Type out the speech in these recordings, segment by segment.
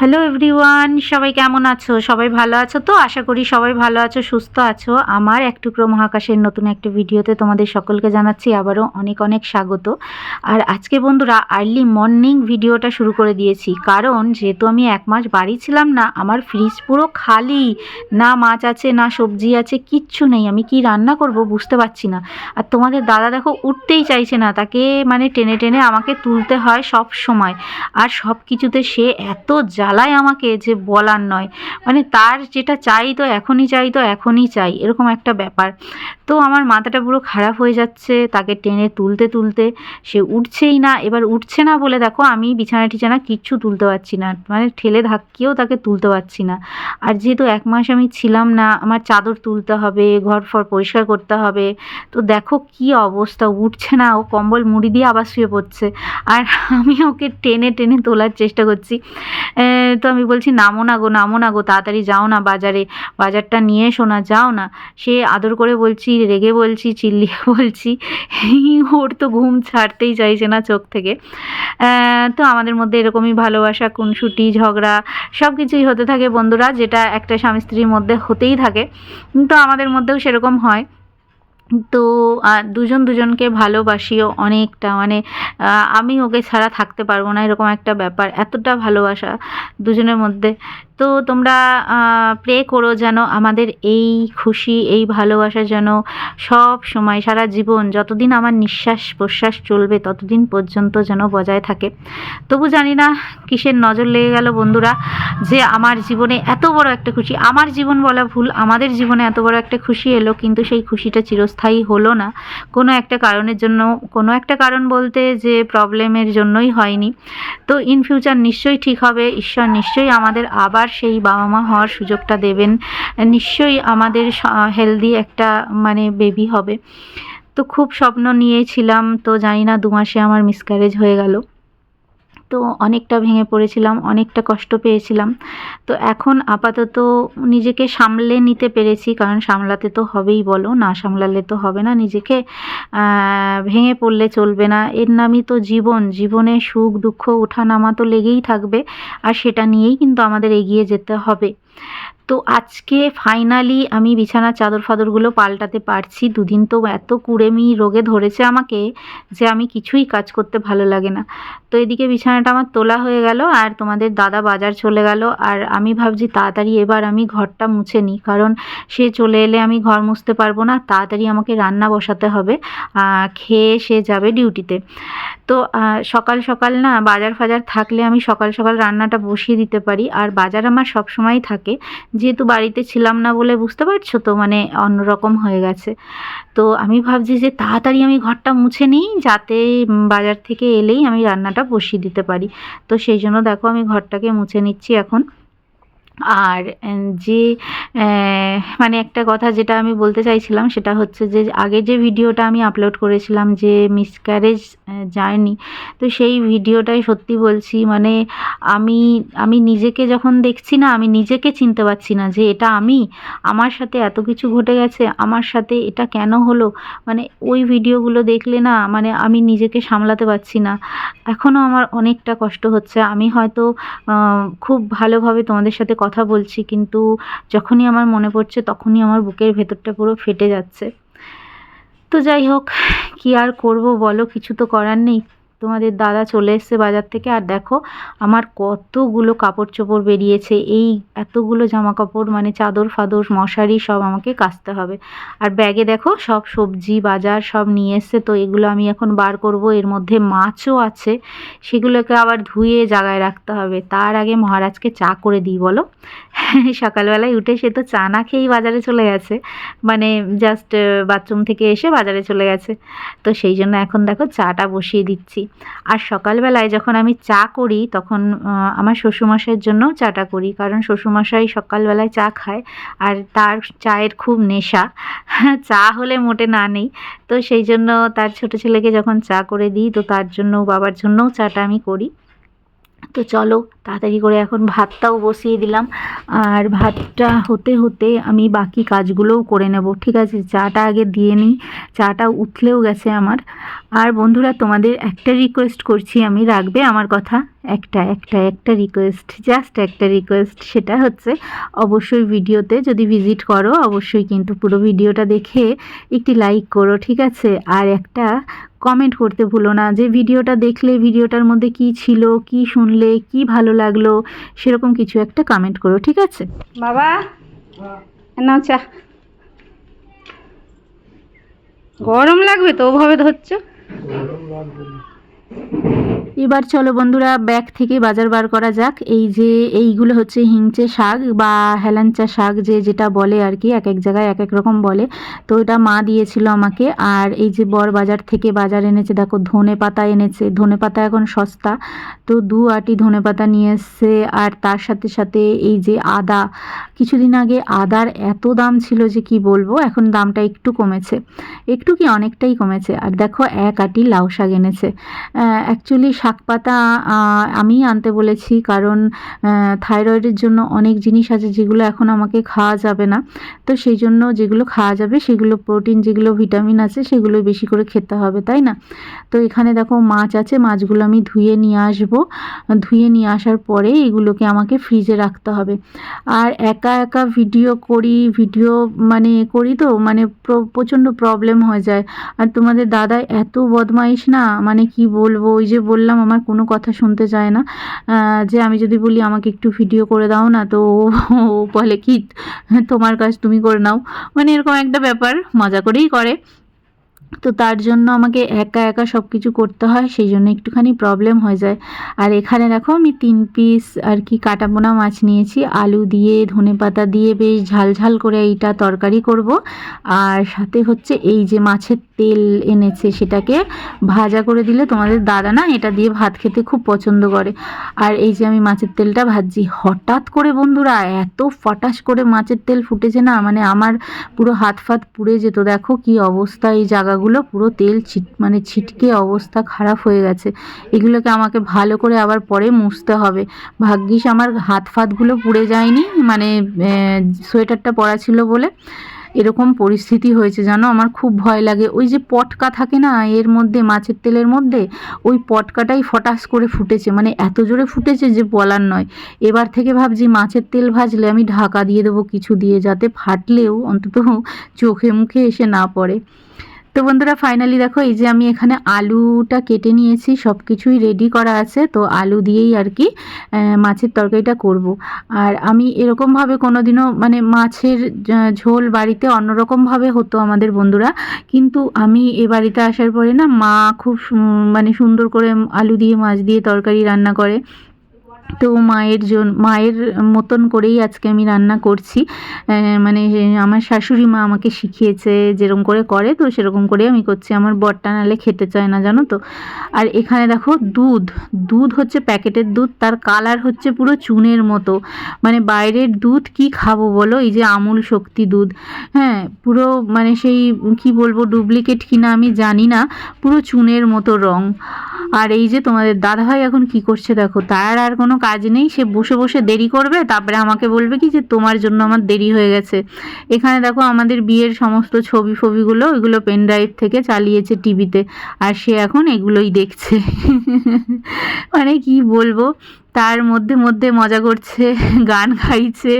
Hello everyone, সবাই কেমন আছো? সবাই ভালো আছো তো? আশা করি সবাই ভালো আছো, সুস্থ আছো। আমার এক টুকরো মহাকাশের নতুন একটা ভিডিওতে তোমাদের সকলকে জানাচ্ছি আবারও অনেক অনেক স্বাগত। আর আজকে বন্ধুরা আর্লি মর্নিং ভিডিওটা শুরু করে দিয়েছি। কারণ যেহেতু আমি এক মাস বাড়ি ছিলাম না, আমার ফ্রিজ পুরো খালি। না মাছ আছে, না সবজি আছে, কিচ্ছু নেই। আমি কি রান্না করব বুঝতে পারছি না। আর তোমাদের দাদা দেখো উঠতেই চাইছে না, তাকে মানে টেনে টেনে আমাকে তুলতে হয় সব সময়। আর সব কিছুতে সে এত জ্বালায় আমাকে যে বলার নয়। মানে তার যেটা চাই তো এখনই চাই তো এখনই চাই, এরকম একটা ব্যাপার। তো আমার মাথাটা পুরো খারাপ হয়ে যাচ্ছে তাকে টেনে তুলতে তুলতে। সে উঠছেই না, এবার উঠছে না বলে দেখো আমি বিছানা টিছানা কিচ্ছু তুলতে পারছি না মানে ঠেলে ধাক্কিয়েও তাকে তুলতে পারছি না। আর যেহেতু এক মাস আমি ছিলাম না, আমার চাদর তুলতে হবে, ঘর ফর পরিষ্কার করতে হবে, তো দেখো কি অবস্থা উঠছে না, ও কম্বল মুড়ি দিয়ে আবার শুয়ে পড়ছে। আর আমি ওকে টেনে টেনে তোলার চেষ্টা করছি। তো আমি বলছি, নামো না গো, নামো না গো, তাড়াতাড়ি যাও না বাজারে, বাজারটা নিয়ে এসো না, যাও না। সে আদর করে বলছি, রেগে বলছি, চিল্লিয়ে বলছি, ওর তো ঘুম ছাড়তেই চাইছে না চোখ থেকে। তো আমাদের মধ্যে এরকমই ভালোবাসা কুনসুটি ঝগড়া সব কিছুই হতে থাকে বন্ধুরা, যেটা একটা স্বামী স্ত্রীর মধ্যে হতেই থাকে। তো আমাদের মধ্যেও সেরকম হয়। তো, আর দুজন দুজনকে ভালোবাসিও অনেকটা। মানে আমি ওকে ছাড়া থাকতে পারব না, এরকম একটা ব্যাপার। এতটা ভালোবাসা দুজনের মধ্যে। তো তোমরা প্রে করো যেন আমাদের এই খুশি, এই ভালোবাসা যেন সব সময় সারা জীবন, যতদিন আমার নিঃশ্বাস প্রশ্বাস চলবে, ততদিন পর্যন্ত যেন বজায় থাকে। তবু জানি না কিসের নজর লেগে গেল বন্ধুরা, যে আমার জীবনে এত বড় একটা খুশি, আমার জীবন বলা ভুল, আমাদের জীবনে এত বড় একটা খুশি এলো, কিন্তু সেই খুশিটা চিরস্থায়ী হলো না। কোনো একটা কারণের জন্য, কোনো একটা কারণ বলতে যে প্রবলেমের জন্যই হয়নি। তো ইন ফিউচার নিশ্চয়ই ঠিক হবে, ঈশ্বর নিশ্চয়ই আমাদের আবার সেই বাবা মা হওয়ার সুযোগটা দেবেন, নিশ্চয়ই আমাদের হেলদি একটা মানে বেবি হবে। তো খুব স্বপ্ন নিয়েছিলাম, তো জানি না দু মাসে আমার মিসক্যারেজ হয়ে গেল। তো অনেকটা ভেঙে পড়েছিলাম, অনেকটা কষ্ট পেয়েছিলাম। তো এখন আপাতত নিজেকে সামলে নিতে পেরেছি, কারণ সামলাতে তো হবেই বলো, না সামলালে তো হবে না। নিজেকে ভেঙে পড়লে চলবে না। এর নামই তো জীবন। জীবনে সুখ, দুঃখ ওঠা নামা তো লেগেই থাকবে, আর সেটা নিয়েই কিন্তু আমাদের এগিয়ে যেতে হবে। তো আজকে ফাইনালি আমি বিছানার চাদর ফাদরগুলো পাল্টাতে পারছি। দুদিন তো এত কুড়েমি রোগে ধরেছে আমাকে যে আমি কিছুই কাজ করতে ভালো লাগে না। তো এদিকে বিছানাটা আমার তোলা হয়ে গেল আর তোমাদের দাদা বাজার চলে গেল। আর আমি ভাবছি তাড়াতাড়ি এবার আমি ঘরটা মুছে নিই, কারণ সে চলে এলে আমি ঘর মুছতে পারব না। তাড়াতাড়ি আমাকে রান্না বসাতে হবে খেয়ে সে যাবে ডিউটিতে তো সকাল সকাল না বাজার ফাজার থাকলে আমি সকাল সকাল রান্নাটা বসিয়ে দিতে পারি। আর বাজার আমার সব সময় থাকে। যেহেতু বাড়িতে ছিলাম না বলে বুঝতে পারছ তো মানে অন্যরকম হয়ে গেছে। তো আমি ভাবছি যে তাড়াতাড়ি আমি ঘরটা মুছে নিই, যাতে বাজার থেকে এলেই আমি রান্নাটা বসিয়ে দিতে পারি। তো সেই জন্য দেখো আমি ঘরটাকে মুছে নিচ্ছি এখন। আর যে মানে একটা কথা যেটা আমি বলতে চাইছিলাম সেটা হচ্ছে যে, আগের যে ভিডিওটা আমি আপলোড করেছিলাম যে মিসক্যারেজ জার্নি তো সেই ভিডিওটাই সত্যি বলছি মানে আমি আমি নিজেকে যখন দেখছি না, আমি নিজেকে চিনতে পারছি না যে, এটা আমি, আমার সাথে এত কিছু ঘটে গেছে, আমার সাথে এটা কেন হলো? মানে ওই ভিডিওগুলো দেখলে না মানে আমি নিজেকে সামলাতে পারছি না। এখনও আমার অনেকটা কষ্ট হচ্ছে, আমি হয়তো খুব ভালোভাবে তোমাদের সাথে কথা বলছি, কিন্তু যখনই আমার মনে পড়ছে তখনই আমার বুকের ভেতরটা পুরো ফেটে যাচ্ছে। তো যাই হোক, কি আর করব বলো, কিছু তো করার নেই। তোমাদের দাদা চলে এসছে বাজার থেকে। আর দেখো, আমার কতগুলো কাপড় চোপড় বেরিয়েছে। এই এতগুলো জামা কাপড় মানে চাদর ফাদর, মশারি সব আমাকে কাচতে হবে। আর ব্যাগে দেখো, সব সবজি বাজার সব নিয়ে এসছে। তো এগুলো আমি এখন বার করব। এর মধ্যে মাছও আছে। সেগুলোকে আবার ধুয়ে জায়গায় রাখতে হবে। তার আগে মহারাজকে চা করে দিই, বলো? সকালবেলায় উঠে সে তো চা না খেয়েই বাজারে চলে গেছে। মানে জাস্ট বাথরুম থেকে এসে বাজারে চলে গেছে। তো সেই জন্য এখন দেখো, চাটা বসিয়ে দিচ্ছি। আর সকালবেলায় যখন আমি চা করি, তখন আমার শ্বশুরমশাইয়ের জন্য চাটা করি। কারণ শ্বশুরমশাই সকালবেলায় চা খায় আর তার চায়ের খুব নেশা। চা হলে মোটে না নেই। তো সেই জন্য তার ছোট ছেলেকে যখন চা করে দিই, তো তার জন্য বাবার জন্যও চাটা আমি করি। তো চলো, তাড়াতাড়ি করে এখন ভাতটাও বসিয়ে দিলাম। আর ভাতটা হতে হতে আমি বাকি কাজগুলোও করে নেব, ঠিক আছে? চাটা আগে দিয়ে নিই, চাটা উঠলেও গেছে আমার। আর বন্ধুরা, তোমাদের একটা রিকোয়েস্ট করছি আমি, রাখবে আমার কথা? একটা একটা একটা রিকোয়েস্ট জাস্ট একটা রিকোয়েস্ট সেটা হচ্ছে অবশ্যই ভিডিওতে যদি ভিজিট করো, অবশ্যই কিন্তু পুরো ভিডিওটা দেখে একটি লাইক করো, ঠিক আছে? আর একটা কমেন্ট করতে ভুলো না যে ভিডিওটা দেখলে ভিডিওটার মধ্যে কি ছিল কি শুনলে কি ভালো লাগল সেরকম কিছু একটা কমেন্ট করো ঠিক আছে? বাবা না চা। গরম লাগবে তো ওভাবে ধরছো? এবার চলো বন্ধুরা ব্যাগ থেকে বাজার বার করা যাক। এই যে এইগুলো হচ্ছে হিংচে শাক বা হেলাঞ্চা শাক যে যেটা বলে আর কি, এক এক জায়গায় এক এক রকম বলে। তো এটা মা দিয়েছিল আমাকে। আর এই যে বর বাজার থেকে বাজার এনেছে, দেখো ধনে পাতা এনেছে। ধনে পাতা এখন সস্তা। তো দু আটি ধনে পাতা নিয়ে এসছে। আর তার সাথে সাথে এই যে আদা, কিছুদিন আগে আদার এত দাম ছিল যে কি বলব, এখন দামটা একটু কমেছে। একটু কি অনেকটাই কমেছে। আর দেখো এক আটি লাউ শাক এনেছে। অ্যাকচুয়ালি শাক পাতা আহ, আমিই আনতে বলেছি। কারণ থাইরয়েডের জন্য অনেক জিনিস আছে যেগুলো এখন আমাকে খাওয়া যাবে না। তো সেই জন্য যেগুলো খাওয়া যাবে সেগুলো প্রোটিন যেগুলো ভিটামিন আছে সেগুলো বেশি করে খেতে হবে তাই না? তো এখানে দেখো মাছ আছে মাছগুলো আমি ধুয়ে নিয়ে আসব। ধুয়ে নিয়ে আসার পরে এগুলোকে আমাকে ফ্রিজে রাখতে হবে। আর একা একা ভিডিও করি ভিডিও মানে করি তো মানে প্র- প্রচণ্ড প্রবলেম হয়ে যায়। আর তোমাদের দাদা এত বদমাইশ না মানে কি বলব? ওই যে বললাম আমার কোনো কথা শুনতে চায় না। যে আমি যদি বলি, আমাকে একটু ভিডিও করে দাও না তো ও বলে, কি? তোমার কাজ তুমি করে নাও। মানে এরকম একটা ব্যাপার, মজা করেই করে। তো তার জন্য আমাকে একা একা সব কিছু করতে হয়, সেই জন্য একটুখানি প্রবলেম হয়ে যায়। আর এখানে দেখো আমি তিন পিস আর কি কাটা পোনা মাছ নিয়েছি। আলু দিয়ে, ধনে পাতা দিয়ে বেশ ঝাল ঝাল করে এইটা তরকারি করব। আর সাথে হচ্ছে এই যে মাছের তেল এনেছে সেটাকে ভাজা করে দিলে তোমাদের দাদা না এটা দিয়ে ভাত খেতে খুব পছন্দ করে। আর এই যে আমি মাছের তেলটা ভাজছি, হঠাৎ করে বন্ধুরা এত ফটাস করে মাছের তেল ফুটেছে না মানে আমার পুরো হাত ফাত পুড়ে যেত। দেখো কি অবস্থা এই জায়গাগুলো পুরো তেল ছিট মানে ছিটকে অবস্থা খারাপ হয়ে গেছে। এগুলোকে আমাকে ভালো করে আবার পরে মুছতে হবে। ভাগ্যিস আমার হাত ফাতগুলো পুড়ে যায়নি মানে সোয়েটারটা পরা ছিল বলে। এরকম পরিস্থিতি হয়েছে জানো, আমার খুব ভয় লাগে। ওই যে পটকা থাকে না, এর মধ্যে, মাছের তেলের মধ্যে, ওই পটকাটাই ফটাস করে ফুটেছে। মানে এত জোরে ফুটেছে যে বলার নয়। এবার থেকে ভাবছি মাছের তেল ভাজলে আমি ঢাকা দিয়ে দেবো কিছু দিয়ে, যাতে ফাটলেও অন্তত চোখে মুখে এসে না পড়ে। তো বন্ধুরা ফাইনালি দেখো, এই যে আমি এখানে আলুটা কেটে নিয়েছি সব কিছুই রেডি করা আছে, তো আলু দিয়েই আর কি মাছের তরকারিটা করব। আর আমি এরকমভাবে কোনোদিনও মানে মাছের ঝোল বাড়িতে অন্যরকমভাবে হতো আমাদের বন্ধুরা, কিন্তু আমি এ বাড়িতে আসার পরে না, মা খুব মানে সুন্দর করে আলু দিয়ে, মাছ দিয়ে তরকারি রান্না করে তো মায়ের জন্য মায়ের মতন করেই আজকে আমি রান্না করছি। মানে আমার শাশুড়ি মা আমাকে শিখিয়েছে যেরকম করে করে, তো সেরকম করে আমি করছি। আমার বরটা নালে খেতে চায় না, জানো তো? আর এখানে দেখো দুধ দুধ হচ্ছে প্যাকেটের দুধ, তার কালার হচ্ছে পুরো চুনের মতো। মানে বাইরের দুধ কি খাব বলো? এই যে আমুল শক্তি দুধ। হ্যাঁ পুরো মানে সেই কি বলব, ডুপ্লিকেট কিনা আমি জানি না, পুরো চুনের মতো রং। আর এই যে তোমাদের দাদাভাই এখন কি করছে দেখো, তার আর কোনো কাজ নেই, সে বসে বসে দেরি করবে, তারপরে আমাকে বলবে কি যে তোমার জন্য আমার দেরি হয়ে গেছে। এখানে দেখো আমাদের বিয়ের সমস্ত ছবি ফবিগুলো ওইগুলো পেনড্রাইভ থেকে চালিয়েছে টিভিতে, আর সে এখন এগুলোই দেখছে। মানে কি বলব? তার মধ্যে মধ্যে মজা করছে, গান গাইছে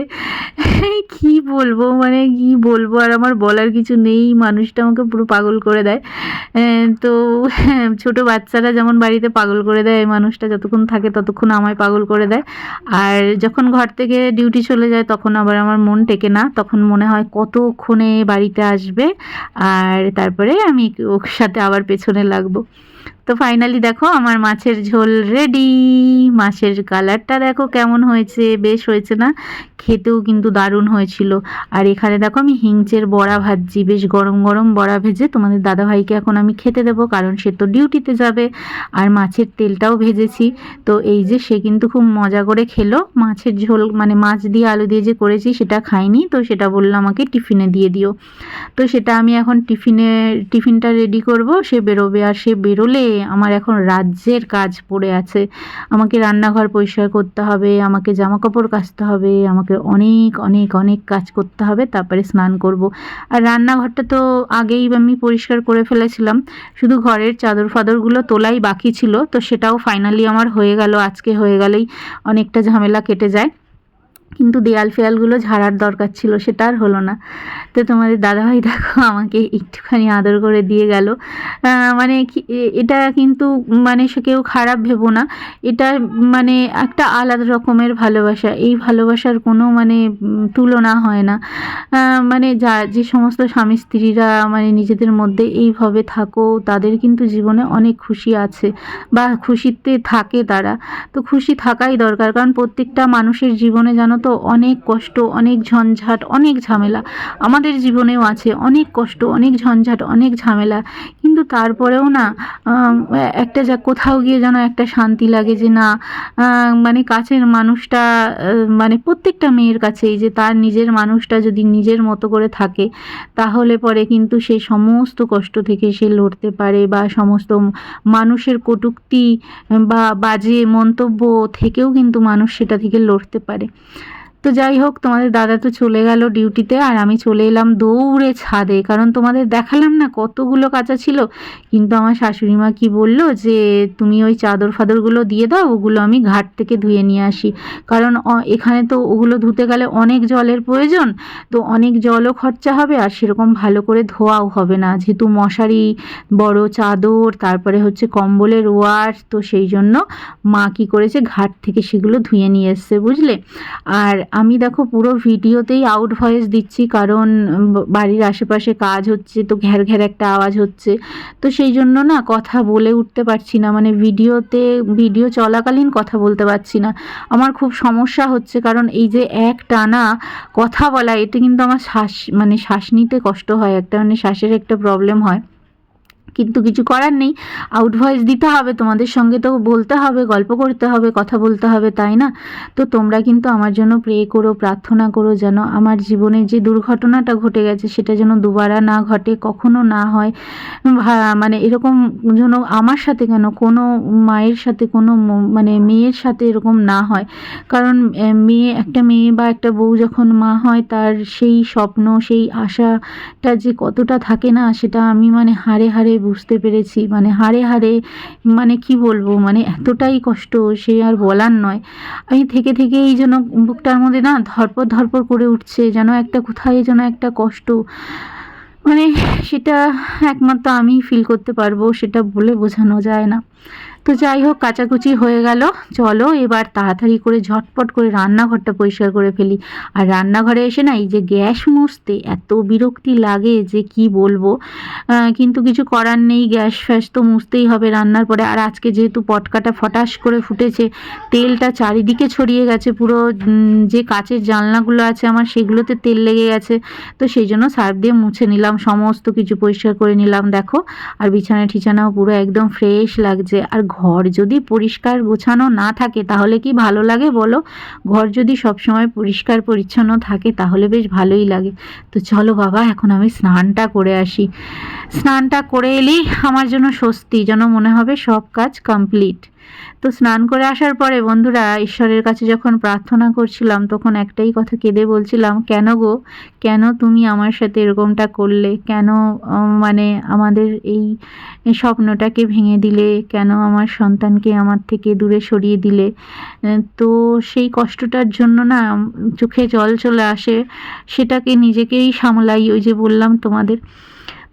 কি বলব মানে কি বলব, আর আমার বলার কিছু নেই। মানুষটা আমাকে পুরো পাগল করে দেয়। তো ছোট বাচ্চারা যেমন বাড়িতে পাগল করে দেয়, মানুষটা যতক্ষণ থাকে ততক্ষণ আমায় পাগল করে দেয়। আর যখন ঘর থেকে ডিউটি চলে যায়, তখন আবার আমার মন টেকে না। তখন মনে হয় কতক্ষণে বাড়িতে আসবে, আর তারপরে আমি ওর সাথে আবার পেছনে লাগবো। তো ফাইনালি দেখো আমার মাছের ঝোল রেডি মাছের কালারটা দেখো কেমন হয়েছে? বেশ হয়েছে না? খেতেও কিন্তু দারুণ হয়েছিল। আর এখানে দেখো আমি হিংচের বড়া ভাজছি। বেশ গরম গরম বড়া ভেজে তোমাদের দাদাভাইকে এখন আমি খেতে দেবো, কারণ সে তো ডিউটিতে যাবে। আর মাছের তেলটাও ভেজেছি। তো এই যে সে কিন্তু খুব মজা করে খেলো। মাছের ঝোল মানে মাছ দিয়ে আলু দিয়ে যে করেছি সেটা খাইনি। তো সেটা বলল আমাকে টিফিনে দিয়ে দিও। তো সেটা আমি এখন টিফিনে, টিফিনটা রেডি করব। সে বেরোবে আর সে বেরোলে আমার এখন রাজ্যের কাজ পড়ে আছে। আমাকে রান্নাঘর পরিষ্কার করতে হবে, আমাকে জামা কাপড় কাচতে হবে, আমাকে অনেক অনেক অনেক কাজ করতে হবে, তারপরে স্নান করব। আর রান্নাঘরটা তো আগেই আমি পরিষ্কার করে ফেলেছিলাম। শুধু ঘরের চাদর ফাদরগুলো তোলাই বাকি ছিল, তো সেটাও ফাইনালি আমার হয়ে গেল, আজকে হয়ে গেলেই অনেকটা ঝামেলা কেটে যায়। কিন্তু দেয়াল ফেয়ালগুলো ঝাড়ার দরকার ছিল, সেটা আর হলো না। তো তোমাদের দাদাভাই দেখো আমাকে একটুখানি আদর করে দিয়ে গেল। মানে এটা কিন্তু মানে সে কেউ খারাপ ভেবো না। এটা মানে একটা আলাদা রকমের ভালোবাসা। এই ভালোবাসার কোনো মানে তুলনা হয় না। মানে যা, যে সমস্ত স্বামী স্ত্রীরা মানে নিজেদের মধ্যে এইভাবে থাকো, তাদের কিন্তু জীবনে অনেক খুশি আছে বা খুশিতে থাকে তারা। তো খুশি থাকাই দরকার, কারণ প্রত্যেকটা মানুষের জীবনে জানো তো অনেক কষ্ট, অনেক ঝঞ্ঝাট, অনেক ঝামেলা। আমাদের জীবনেও আছে অনেক কষ্ট, অনেক ঝঞ্ঝাট, অনেক ঝামেলা। কিন্তু তারপরেও না একটা যা কোথাও গিয়ে যেন একটা শান্তি লাগে যে না মানে কাছের মানুষটা মানে প্রত্যেকটা মেয়ের কাছেই যে তার নিজের মানুষটা যদি নিজের মতো করে থাকে, তাহলে পরে কিন্তু সে সমস্ত কষ্ট থেকে সে লড়তে পারে বা সমস্ত মানুষের কটূক্তি বা বাজে মন্তব্য থেকেও কিন্তু মানুষ সেটা থেকে লড়তে পারে। তো যাই হোক, তোমাদের দাদা তো চলে গেল ডিউটিতে আর আমি চলে এলাম দৌড়ে ছাদে। কারণ তোমাদের দেখালাম না কতগুলো কাঁচা ছিল। কিন্তু আমার শাশুড়ি মা কি বলল যে, তুমি ওই চাদর ফাদরগুলো দিয়ে দাও, ওগুলো আমি ঘাট থেকে ধুয়ে নিয়ে আসি। কারণ এখানে তো ওগুলো ধুতে গেলে অনেক জলের প্রয়োজন। তো অনেক জলও খরচা হবে আর সেরকম ভালো করে ধোয়াও হবে না। যেহেতু মশারি, বড় চাদর, তারপরে হচ্ছে কম্বলের ওয়ার তো সেই জন্য মা কি করেছে, ঘাট থেকে সেগুলো ধুয়ে নিয়ে এসছে, বুঝলে? আর আমি দেখো পুরো ভিডিওতেই আউট ভয়েস দিচ্ছি, কারণ বাড়ির আশেপাশে কাজ হচ্ছে, তো ঘ্যার ঘ্যার একটা আওয়াজ হচ্ছে। তো সেই জন্য না কথা বলে উঠতে পারছি না মানে ভিডিওতে, ভিডিও চলাকালীন কথা বলতে পারছি না। আমার খুব সমস্যা হচ্ছে, কারণ এই যে এক টানা কথা বলা, এটা কিন্তু আমার শ্বাস মানে শ্বাস নিতে কষ্ট হয়, একটা মানে শ্বাসের একটা প্রবলেম হয়। কিন্তু কিছু করার নেই। আউট ভয়েস দিতে হবে, তোমাদের সঙ্গে তো বলতে হবে, গল্প করতে হবে, কথা বলতে হবে, তাই না? তো তোমরা কিন্তু আমার জন্য প্রে করো, প্রার্থনা করো যেন আমার জীবনে যে দুর্ঘটনাটা ঘটে গেছে সেটা যেন দুবারা না ঘটে, কখনো না হয়। মানে এরকম যেন আমার সাথে কেন, কোনো মায়ের সাথে, কোনো মানে মেয়ের সাথে এরকম না হয়। কারণ মেয়ে, একটা মেয়ে বা একটা বউ যখন মা হয়, তার সেই স্বপ্ন, সেই আশাটা যে কতটা থাকে না, সেটা আমি মানে হাড়ে হাড়ে বুঝতে পেরেছি। মানে হাড়ে হাড়ে মানে কি বলব মানে এতটাই কষ্ট, সে আর বলার নয়। আমি থেকে থেকে এই যেন বুকটার মধ্যে না ধরপর ধরপর করে উঠছে, যেন একটা কোথায় যেন একটা কষ্ট। মানে সেটা একমাত্র আমি ফিল করতে পারব, সেটা বলে বোঝানো যায় না। তো যাই হোক, কাচাকুচি হয়ে গেল। চলো এবার তাড়াতাড়ি করে ঝটপট করে রান্নাঘরটা পরিষ্কার করে ফেলি। আর রান্নাঘরে এসে না এই যে গ্যাস মুছতে এত বিরক্তি লাগে যে কি বলব। কিন্তু কিছু করার নেই, গ্যাস ফ্যাস তো মুছতেই হবে রান্নার পরে। আর আজকে যেহেতু পটকাটা ফটাস করে ফুটেছে, তেলটা চারিদিকে ছড়িয়ে গেছে পুরো যে কাচের জানলাগুলো আছে আমার সেগুলোতে তেল লেগে গেছে। তো সেই জন্য সার্ফ দিয়ে মুছে নিলাম, সমস্ত কিছু পরিষ্কার করে নিলাম, দেখো। আর বিছানা ঠিছানাও পুরো একদম ফ্রেশ লাগছে। আর ঘর যদি পরিষ্কার গোছানো না থাকে তাহলে কি ভালো লাগে বলো? ঘর যদি সবসময় পরিষ্কার পরিচ্ছন্ন থাকে তাহলে বেশ ভালোই লাগে। তো চলো বাবা, এখন আমি স্নানটা করে আসি। স্নানটা করে এলেই আমার জন্য স্বস্তি, যেন মনে হবে সব কাজ কমপ্লিট তো স্নান করে আসার পরে বন্ধুরা ঈশ্বরের কাছে যখন প্রার্থনা করছিলাম, তখন একটাই কথা কেঁদে বলছিলাম, কেন গো? কেন তুমি আমার সাথে এরকমটা করলে? কেন মানে আমাদের এই স্বপ্নটাকে ভেঙে দিলে? কেন আমার সন্তানকে আমার থেকে দূরে সরিয়ে দিলে? তো সেই কষ্টটার জন্য না চোখে জল চলে আসে, সেটাকে নিজেকেই সামলাই, ওই যে বললাম তোমাদের।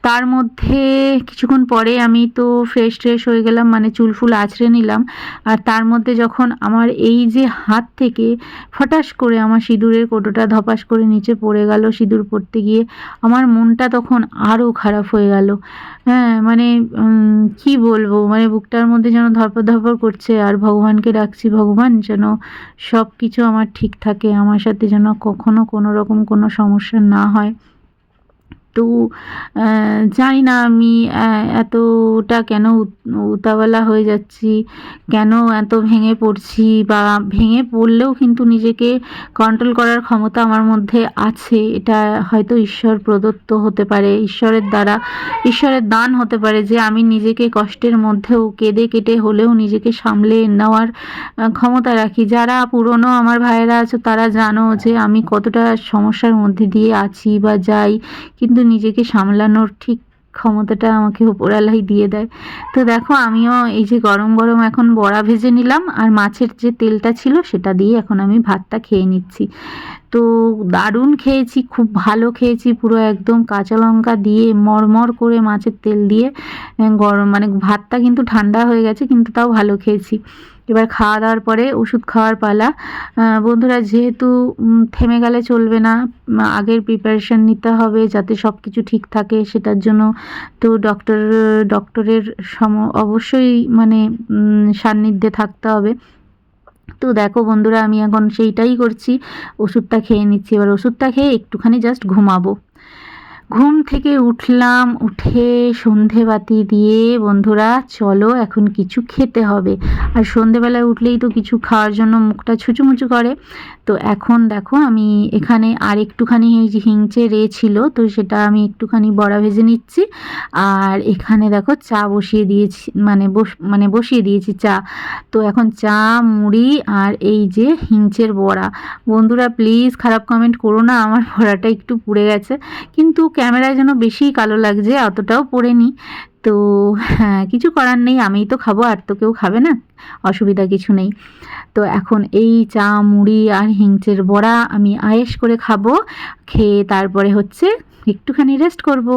তার মধ্যে কিছুক্ষণ পরে আমি তো ফ্রেশ ট্রেশ হয়ে গেলাম মানে চুল ফুল আছড়ে নিলাম। আর তার মধ্যে যখন আমার এই যে হাত থেকে ফটাস করে আমার সিঁদুরের কোটোটা ধপাস করে নিচে পড়ে গেল, সিঁদুর পড়তে গিয়ে আমার মনটা তখন আরও খারাপ হয়ে গেল। হ্যাঁ মানে কি বলব? মানে বুকটার মধ্যে যেন ধরপর ধরপর করছে, আর ভগবানকে ডাকছি, ভগবান, যেন সব কিছু আমার ঠিক থাকে, আমার সাথে যেন কখনো কোনো রকম কোনো সমস্যা না হয়। একটু জানি না আমি এতটা কেন উত- উতাওয়ালা হয়ে যাচ্ছি? কেন এত ভেঙে পড়ছি? বা ভেঙে পড়লেও কিন্তু নিজেকে কন্ট্রোল করার ক্ষমতা আমার মধ্যে আছে। এটা হয়তো ঈশ্বর প্রদত্ত হতে পারে, ঈশ্বরের দ্বারা, ঈশ্বরের দান হতে পারে যে আমি নিজেকে কষ্টের মধ্যেও কেঁদে কেটে হলেও নিজেকে সামলে নেওয়ার ক্ষমতা রাখি। যারা পুরনো আমার ভাইয়েরা আছে তারা জানো যে আমি কতটা সমস্যার মধ্যে দিয়ে আছি বা যাই। কিন্তু নিজেকে সামলানোর ঠিক ক্ষমতাটা আমাকে ওপরালাই দিয়ে দেয়। তো দেখো, আমিও এই যে গরম গরম এখন বড়া ভেজে নিলাম, আর মাছের যে তেলটা ছিল সেটা দিয়ে এখন আমি ভাতটা খেয়ে নিচ্ছি। তো দারুণ খেয়েছি, খুব ভালো খেয়েছি, পুরো একদম কাঁচা লঙ্কা দিয়ে মরমর করে মাছের তেল দিয়ে গরম মানে ভাতটা কিন্তু ঠান্ডা হয়ে গেছে, কিন্তু তাও ভালো খেয়েছি। এবার খাওয়া দাওয়ার পরে ওষুধ খাওয়ার পালা। বন্ধুরা, যেহেতু থেমে গেলে চলবে না আগের প্রিপারেশন নিতে হবে যাতে সব কিছু ঠিক থাকে, সেটার জন্য তো ডক্টর ডক্টরের সম, অবশ্যই মানে সান্নিধ্যে থাকতে হবে। তো দেখো বন্ধুরা, আমি এখন সেইটাই করছি। ওষুধটা খেয়ে নিচ্ছি। এবার ওষুধটা খেয়ে একটুখানি জাস্ট ঘুমাবো। ঘুম থেকে উঠলাম, উঠে সন্ধে বাতি দিয়ে, বন্ধুরা, চলো, এখন কিছু খেতে হবে। আর সন্ধেবেলায় উঠলেই তো কিছু খাওয়ার জন্য মুখটা ছুচুমুচু করে। তো এখন দেখো, আমি এখানে আর একটুখানি যে হিংচে রে ছিল, তো সেটা আমি একটুখানি বড়া ভেজে নিচ্ছি। আর এখানে দেখো, চা বসিয়ে দিয়েছি মানে বস মানে বসিয়ে দিয়েছি চা। তো এখন চা, মুড়ি আর এই যে হিংচের বড়া। বন্ধুরা, প্লিজ খারাপ কমেন্ট করো না, আমার বড়াটা একটু পুড়ে গেছে। কিন্তু ক্যামেরায় যেন বেশি কালো লাগছে, অতটাও পড়েনি। তো হ্যাঁ কিছু করার নেই আমি তো খাব, আর তো কেউ খাবে না, অসুবিধা কিছু নেই। তো এখন এই চা, মুড়ি আর হিংচের বড়া আমি আয়েস করে খাব, খেয়ে তারপরে হচ্ছে একটুখানি রেস্ট করব।